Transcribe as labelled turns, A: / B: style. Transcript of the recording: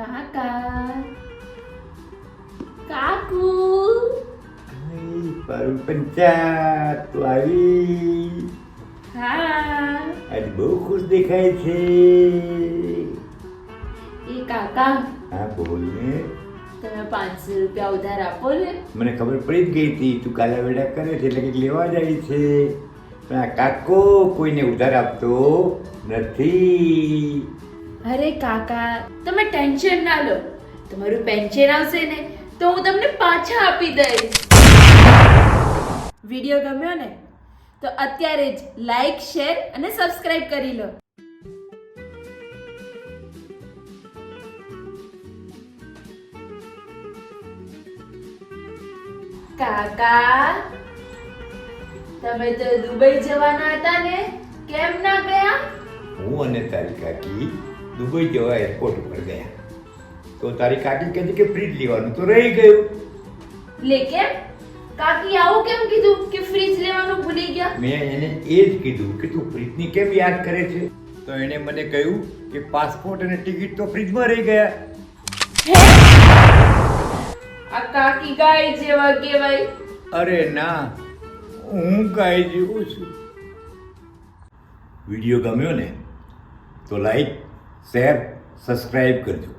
A: કાકા કાકુ
B: પંચાત તું આવી
A: હા
B: આજે બહુ ખુશ દેખાય છે
A: એ કાકા
B: હા બોલ ને
A: તમે પાંચસો રૂપિયા ઉધાર આપો ને
B: મને ખબર પડી જ ગઈ હતી તું કાલા વેડા કરે છે એટલે કંઈક લેવા જાય છે પણ આ કાકો કોઈને ઉધાર આપતો નથી
A: અરે કાકા, તમે ટેન્શન ના લો. તમારું પેન્શન આવશે ને, તો હું તમને પાછા આપી દઈશ. વીડિયો ગમ્યો ને, તો અત્યારે જ લાઈક શેર અને સબસ્ક્રાઇબ કરી લો. કાકા, તમે તો દુબઈ જવાના હતા ને, કેમ ના ગયા?
B: હું અને તારી કાકી દુબઈ જવા એરપોર્ટ ઉપર ગયા. તો તારી કાકી કહેતી કે ફ્રીજ લેવાનું. તો રહી ગયું.
A: લે કેમ? કાકી આવું કેમ કીધું કે ફ્રીજ લેવાનું ભૂલી ગયા?
B: મેં એને એ જ કીધું કે તું ફ્રીજની કેમ યાદ કરે છે? તો એણે મને કહ્યું કે પાસપોર્ટ અને ટિકિટ તો ફ્રીજમાં રહી ગયા.
A: આ કાકી ગાય જેવા કહેવાય.
B: અરે ના હું ગાય જેવું છું. વીડિયો ગમ્યો ને તો લાઈક શેર સબસ્ક્રાઈબ કરજો.